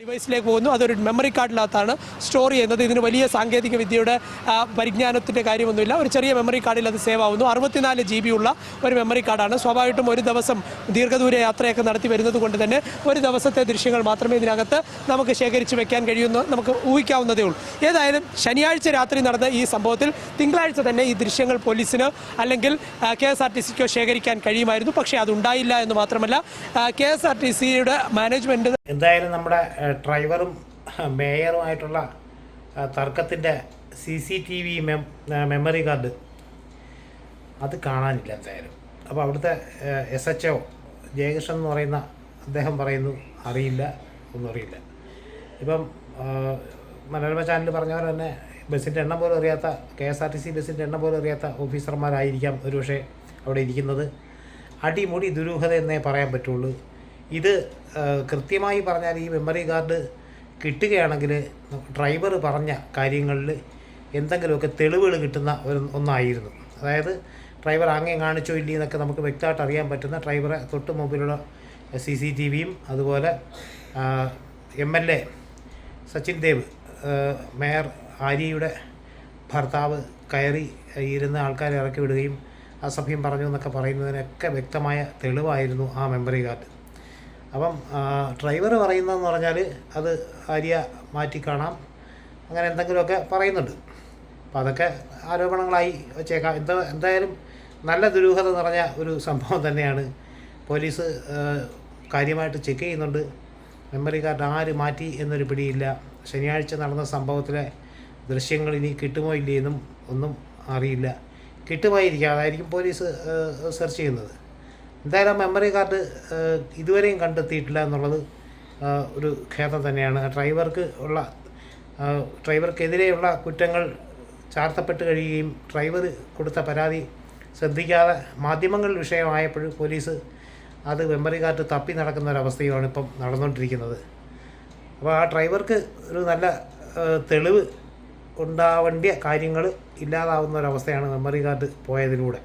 ഡിവൈസിലേക്ക് പോകുന്നു. അതൊരു memory കാർഡിനകത്താണ് store ചെയ്യുന്നത്. ഇതിന് വലിയ സാങ്കേതിക വിദ്യയുടെ പരിജ്ഞാനത്തിന്റെ കാര്യമൊന്നുമില്ല. ഒരു ചെറിയ മെമ്മറി കാർഡിൽ അത് സേവ് ആവുന്നു. അറുപത്തിനാല് ജി ഉള്ള ഒരു മെമ്മറി കാർഡാണ് സ്വാഭാവികമായിട്ടും ഒരു ദിവസം ദീർഘദൂര യാത്രയൊക്കെ നടത്തി വരുന്നത് കൊണ്ട് തന്നെ ഒരു ദിവസത്തെ ദൃശ്യങ്ങൾ മാത്രമേ ഇതിനകത്ത് നമുക്ക് ശേഖരിച്ച് വെക്കാൻ കഴിയുമെന്ന് നമുക്ക് ഊഹിക്കാവുന്നതേ ഉള്ളൂ. ഏതായാലും ശനിയാഴ്ച രാത്രി നടന്ന ഈ സംഭവത്തിൽ തിങ്കളാഴ്ച തന്നെ ഈ ദൃശ്യങ്ങൾ പോലീസിന് അല്ലെങ്കിൽ കെ എസ് ആർ ടി സിക്കോ ശേഖരിക്കാൻ കഴിയുമായിരുന്നു. പക്ഷേ അതുണ്ടായില്ല എന്ന് മാത്രമല്ല കെ എസ് ആർ ടി സിയുടെ മാനേജ്മെന്റ് എന്തായാലും നമ്മുടെ ഡ്രൈവറും മേയറുമായിട്ടുള്ള തർക്കത്തിന്റെ C C T V memory card അത് കാണാനില്ല എന്തായാലും. അപ്പോൾ അവിടുത്തെ എസ് എച്ച് ഒ ജയകൃഷ്ണൻ എന്ന് പറയുന്ന അദ്ദേഹം പറയുന്നു അറിയില്ല ഒന്നും അറിയില്ല. ഇപ്പം മനോരമ ചാനൽ പറഞ്ഞ പോലെ തന്നെ ബസ്സിന്റെ എണ്ണം പോലും അറിയാത്ത K S R T C ബസ്സിന്റെ എണ്ണം പോലും അറിയാത്ത ഓഫീസർമാരായിരിക്കാം ഒരുപക്ഷെ അവിടെ ഇരിക്കുന്നത്. അടിമുടി ദുരൂഹത എന്നേ പറയാൻ പറ്റുള്ളൂ. ഇത് കൃത്യമായി പറഞ്ഞാൽ ഈ മെമ്മറി കാർഡ് കിട്ടുകയാണെങ്കിൽ ഡ്രൈവർ പറഞ്ഞ കാര്യങ്ങളിൽ എന്തെങ്കിലുമൊക്കെ തെളിവുകൾ കിട്ടുന്ന ഒരു ഒന്നായിരുന്നു. അതായത് ഡ്രൈവർ ആംഗ്യം കാണിച്ചോ ഇല്ലേ എന്നൊക്കെ നമുക്ക് വ്യക്തമായിട്ട് അറിയാൻ പറ്റുന്ന ഡ്രൈവറെ തൊട്ട് മുമ്പിലുള്ള സി സി ടി വിയും അതുപോലെ M L A Sachin Dev mayor ആര്യയുടെ ഭർത്താവ് കയറി ഇരുന്ന് ആൾക്കാരെ ഇറക്കി വിടുകയും അസഭ്യം പറഞ്ഞു എന്നൊക്കെ പറയുന്നതിനൊക്കെ വ്യക്തമായ തെളിവായിരുന്നു ആ മെമ്മറി കാർഡ് അപ്പം ഡ്രൈവർ പറയുന്നതെന്ന് പറഞ്ഞാൽ അത് ആര്യ മാറ്റി കാണാം. അങ്ങനെ എന്തെങ്കിലുമൊക്കെ പറയുന്നുണ്ട്. അപ്പോൾ അതൊക്കെ ആരോപണങ്ങളായി വെച്ചേക്കാം. എന്താ എന്തായാലും നല്ല ദുരൂഹത നിറഞ്ഞ ഒരു സംഭവം തന്നെയാണ്. പോലീസ് കാര്യമായിട്ട് ചെക്ക് ചെയ്യുന്നുണ്ട്. മെമ്മറി കാർഡ് ആര് മാറ്റി എന്നൊരു പിടിയില്ല. ശനിയാഴ്ച നടന്ന സംഭവത്തിലെ ദൃശ്യങ്ങൾ ഇനി കിട്ടുമോ ഇല്ലേ എന്നും ഒന്നും അറിയില്ല. കിട്ടുമായിരിക്കാം. അതായിരിക്കും പോലീസ് സെർച്ച് ചെയ്യുന്നത്. എന്തായാലും മെമ്മറി കാർഡ് ഇതുവരെയും കണ്ടെത്തിയിട്ടില്ല എന്നുള്ളത് ഒരു ഖേദം തന്നെയാണ്. ഡ്രൈവർക്ക് ഉള്ള ഡ്രൈവർക്കെതിരെയുള്ള കുറ്റങ്ങൾ ചാർത്തപ്പെട്ട് കഴിയുകയും ഡ്രൈവർ കൊടുത്ത പരാതി ശ്രദ്ധിക്കാതെ മാധ്യമങ്ങൾ വിഷയമായപ്പോൾ പോലീസ് അത് മെമ്മറി കാർഡ് തപ്പി നടക്കുന്ന ഒരവസ്ഥയുമാണ് ഇപ്പം നടന്നുകൊണ്ടിരിക്കുന്നത്. അപ്പോൾ ആ ഡ്രൈവർക്ക് ഒരു നല്ല തെളിവ് ഉണ്ടാവേണ്ട കാര്യങ്ങൾ ഇല്ലാതാവുന്ന ഒരവസ്ഥയാണ് മെമ്മറി കാർഡ് പോയതിലൂടെ.